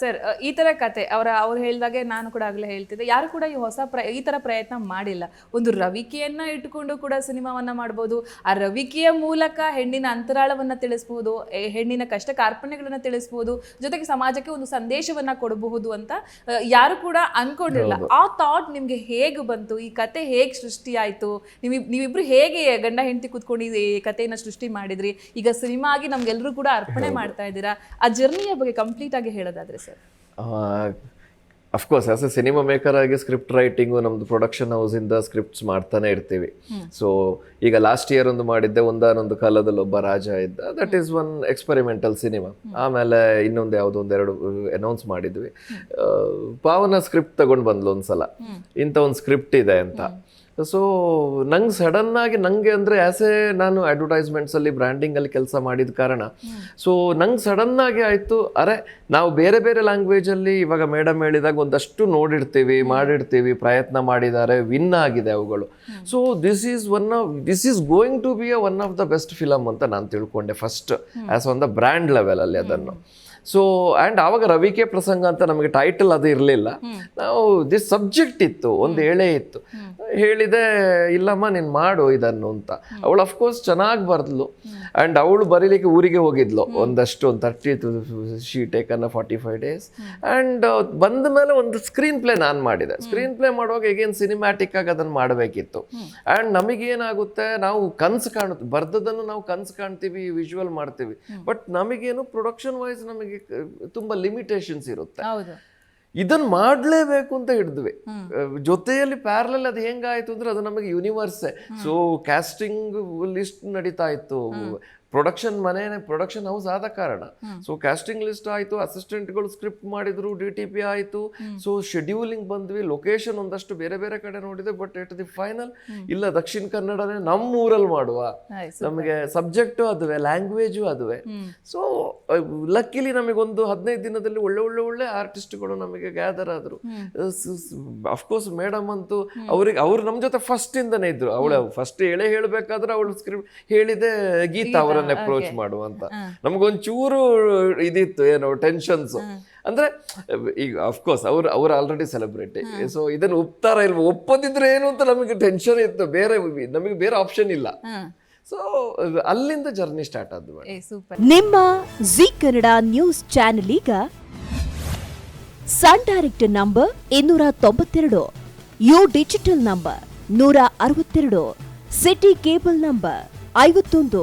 Sir ಈ ತರ ಕತೆ ಅವರ ಅವ್ರು ಹೇಳಿದಾಗೆ ನಾನು ಕೂಡ ಆಗ್ಲೇ ಹೇಳ್ತಿದ್ದೆ. ಯಾರು ಕೂಡ ಈ ಹೊಸ ಪ್ರ ಈ ತರ ಪ್ರಯತ್ನ ಮಾಡಿಲ್ಲ. ಒಂದು ರವಿಕೆಯನ್ನ ಇಟ್ಟುಕೊಂಡು ಕೂಡ ಸಿನಿಮಾವನ್ನ ಮಾಡ್ಬೋದು. ಆ ರವಿಕೆಯ ಮೂಲಕ ಹೆಣ್ಣಿನ ಅಂತರಾಳವನ್ನ ತಿಳಿಸ್ಬೋದು ಹೆಣ್ಣಿನ ಕಷ್ಟ ಕಾರ್ಪಣ್ಯಗಳನ್ನ ತಿಳಿಸ್ಬೋದು ಜೊತೆಗೆ ಸಮಾಜಕ್ಕೆ ಒಂದು ಸಂದೇಶವನ್ನ ಕೊಡಬಹುದು ಅಂತ ಯಾರು ಕೂಡ ಅನ್ಕೊಂಡಿರಲ್ಲ ಆ ಥಾಟ್ ನಿಮ್ಗೆ ಹೇಗೆ ಬಂತು? ಈ ಕತೆ ಹೇಗೆ ಸೃಷ್ಟಿ ಆಯ್ತು? ನೀವು ನೀವಿಬ್ರು ಹೇಗೆ ಗಂಡ ಹೆಂಡತಿ ಕೂತ್ಕೊಂಡು ಈ ಕಥೆಯನ್ನ ಸೃಷ್ಟಿ ಮಾಡಿದ್ರಿ? ಈಗ ಸಿನಿಮಾ ಆಗಿ ನಮ್ಗೆಲ್ಲರೂ ಕೂಡ ಅರ್ಪಣೆ ಮಾಡ್ತಾ ಇದ್ದೀರಾ? ಆ ಜರ್ನಿಯ ಬಗ್ಗೆ ಕಂಪ್ಲೀಟ್ ಆಗಿ ಹೇಳೋದಾದ್ರೆ. Sir? Of course as a cinema maker ಆಗಿ ಸ್ಕ್ರಿಪ್ಟ್ ರೈಟಿಂಗು ನಮ್ಮದು ಪ್ರೊಡಕ್ಷನ್ ಹೌಸಿಂದ ಸ್ಕ್ರಿಪ್ಟ್ಸ್ ಮಾಡ್ತಾನೆ ಇರ್ತೀವಿ. ಸೊ ಈಗ ಲಾಸ್ಟ್ ಇಯರ್ ಒಂದು ಮಾಡಿದ್ದೆ ಒಂದಾನೊಂದು ಕಾಲದಲ್ಲಿ ಒಬ್ಬ ರಾಜ ಇದ್ದ. That is one experimental cinema ಆಮೇಲೆ ಇನ್ನೊಂದು ಯಾವುದೋ ಒಂದೆರಡು ಅನೌನ್ಸ್ ಮಾಡಿದ್ವಿ. ಪಾವನ ಸ್ಕ್ರಿಪ್ಟ್ ತಗೊಂಡು ಬಂದ್ಲು ಒಂದ್ಸಲ. ಇಂಥ ಒಂದು ಸ್ಕ್ರಿಪ್ಟ್ ಇದೆ ಅಂತ. ಸೊ ನಂಗೆ ಸಡನ್ ಆಗಿ ನಂಗೆ ಅಂದರೆ ಆ್ಯಸ್ ಎ ನಾನು ಅಡ್ವರ್ಟೈಸ್ಮೆಂಟ್ಸಲ್ಲಿ ಬ್ರ್ಯಾಂಡಿಂಗಲ್ಲಿ ಕೆಲಸ ಮಾಡಿದ ಕಾರಣ. ಸೊ ನಂಗೆ ಸಡನ್ ಆಗಿ ಆಯಿತು. ಅರೆ ನಾವು ಬೇರೆ ಬೇರೆ ಲ್ಯಾಂಗ್ವೇಜಲ್ಲಿ ಇವಾಗ ಮೇಡಮ್ ಹೇಳಿದಾಗ ಒಂದಷ್ಟು ನೋಡಿರ್ತೀವಿ ಮಾಡಿರ್ತೀವಿ ಪ್ರಯತ್ನ ಮಾಡಿದ್ದಾರೆ ವಿನ್ ಆಗಿದೆ ಅವುಗಳು. So this is one of this is going to be a one of the best film ಅಂತ ನಾನು ತಿಳ್ಕೊಂಡೆ first as on the brand ಲೆವೆಲಲ್ಲಿ ಅದನ್ನು. ಸೊ ಆ್ಯಂಡ್ ಆವಾಗ ರವಿಕೆ ಪ್ರಸಂಗ ಅಂತ ನಮಗೆ ಟೈಟಲ್ ಅದು ಇರಲಿಲ್ಲ. ನಾವು ದಿಸ್ ಸಬ್ಜೆಕ್ಟ್ ಇತ್ತು ಒಂದು ಎಳೆ ಇತ್ತು. ಹೇಳಿದೆ ಇಲ್ಲಮ್ಮ ನೀನು ಮಾಡು ಇದನ್ನು ಅಂತ. ಅವಳು ಅಫ್ಕೋರ್ಸ್ ಚೆನ್ನಾಗಿ ಬರ್ದ್ಲು. ಆ್ಯಂಡ್ ಅವಳು ಬರೀಲಿಕ್ಕೆ ಊರಿಗೆ ಹೋಗಿದ್ಲು. ಒಂದಷ್ಟು ಒಂದು thirty she taken forty five days and ಬಂದ ಮೇಲೆ ಒಂದು ಸ್ಕ್ರೀನ್ ಪ್ಲೇ ನಾನು ಮಾಡಿದೆ. ಸ್ಕ್ರೀನ್ ಪ್ಲೇ ಮಾಡುವಾಗ ಈಗೇನು ಸಿನಿಮ್ಯಾಟಿಕ್ ಆಗಿ ಅದನ್ನು ಮಾಡಬೇಕಿತ್ತು. ಆ್ಯಂಡ್ ನಮಗೇನಾಗುತ್ತೆ ನಾವು ಕನ್ಸು ಕಾಣುತ್ತೆ. ಬರ್ದದನ್ನು ನಾವು ಕನ್ಸು ಕಾಣ್ತೀವಿ ವಿಜುವಲ್ ಮಾಡ್ತೀವಿ. ಬಟ್ ನಮಗೇನು ಪ್ರೊಡಕ್ಷನ್ ವೈಸ್ ನಮಗೆ ತುಂಬ ಲಿಮಿಟೇಷನ್ಸ್ ಇರುತ್ತೆ. ಇದನ್ನ ಮಾಡಲೇಬೇಕು ಅಂತ ಹಿಡಿದ್ವಿ. ಜೊತೆಯಲ್ಲಿ ಪ್ಯಾರಲಲ್ ಅದು ಹೆಂಗಾಯ್ತು ಅಂದ್ರೆ ಅದು ನಮಗೆ ಯೂನಿವರ್ಸ್ ಸೊ ಕ್ಯಾಸ್ಟಿಂಗ್ ಲಿಸ್ಟ್ ನಡೀತಾ ಇತ್ತು. ಪ್ರೊಡಕ್ಷನ್ ಮನೆನೇ ಪ್ರೊಡಕ್ಷನ್ ಹೌಸ್ ಆದ ಕಾರಣ. ಸೊ ಕ್ಯಾಸ್ಟಿಂಗ್ ಲಿಸ್ಟ್ ಆಯಿತು ಅಸಿಸ್ಟೆಂಟ್ಗಳು ಸ್ಕ್ರಿಪ್ಟ್ ಮಾಡಿದ್ರು ಡಿ ಟಿ ಪಿ ಆಯಿತು. ಸೊ ಶೆಡ್ಯೂಲಿಂಗ್ ಬಂದ್ವಿ ಲೊಕೇಶನ್ ಒಂದಷ್ಟು ಬೇರೆ ಬೇರೆ ಕಡೆ ನೋಡಿದೆ ಬಟ್ ಇಟ್ ದಿ ಫೈನಲ್ ಇಲ್ಲ ದಕ್ಷಿಣ ಕನ್ನಡನೇ ನಮ್ಮ ಊರಲ್ಲಿ ಮಾಡುವ. ನಮಗೆ ಸಬ್ಜೆಕ್ಟು ಅದುವೆ ಲ್ಯಾಂಗ್ವೇಜು ಅದುವೆ. ಸೊ ಲಕ್ಕಿಲಿ ನಮಗೊಂದು ಹದಿನೈದು ದಿನದಲ್ಲಿ ಒಳ್ಳೆ ಒಳ್ಳೆ ಒಳ್ಳೆ ಆರ್ಟಿಸ್ಟ್ಗಳು ನಮಗೆ ಗ್ಯಾದರ್ ಆದರು. ಅಫ್ಕೋರ್ಸ್ ಮೇಡಮ್ ಅಂತೂ ಅವ್ರಿಗೆ ಅವ್ರು ನಮ್ಮ ಜೊತೆ ಫಸ್ಟ್ ಇಂದನೇ ಇದ್ರು. ಅವಳು ಫಸ್ಟ್ ಹೇಳೇ ಹೇಳಬೇಕಾದ್ರೆ ಅವಳು ಸ್ಕ್ರಿಪ್ಟ್ ಹೇಳಿದೆ ಗೀತಾ ಅವರನ್ನ ಅಪ್ರೋಚ್ ಮಾಡು ಅಂತ. ನಮಗೊಂಚೂರು ಇದಿತ್ತು ಏನು ಟೆನ್ಷನ್ಸ್ ಅಂದ್ರೆ ಈಗ ಅಫ್ಕೋರ್ಸ್ ಅವ್ರು ಅವ್ರು ಆಲ್ರೆಡಿ ಸೆಲೆಬ್ರಿಟಿ ಸೊ ಇದನ್ನು ಒಪ್ತಾರ ಇಲ್ವ? ಒಪ್ಪದಿದ್ರೆ ಏನು ಅಂತ ನಮಗೆ ಟೆನ್ಷನ್ ಇತ್ತು. ಬೇರೆ ನಮಗೆ ಬೇರೆ ಆಪ್ಷನ್ ಇಲ್ಲ. ಸೊ ಅಲ್ಲಿಂದ ಜರ್ನಿ ಸ್ಟಾರ್ಟ್ ಆದ್ದು ಸೂಪರ್ ನಿಮ್ಮ ಜಿ ಕನ್ನಡ ನ್ಯೂಸ್ ಚಾನೆಲ್ ಈಗ ಸನ್ ಡೈರೆಕ್ಟ್ ನಂಬರ್ ಇನ್ನೂರ ತೊಂಬತ್ತೆರಡು ಯು ಡಿಜಿಟಲ್ ನಂಬರ್ ನೂರ ಅರವತ್ತೆರಡು ಸಿಟಿ ಕೇಬಲ್ ನಂಬರ್ ಐವತ್ತೊಂದು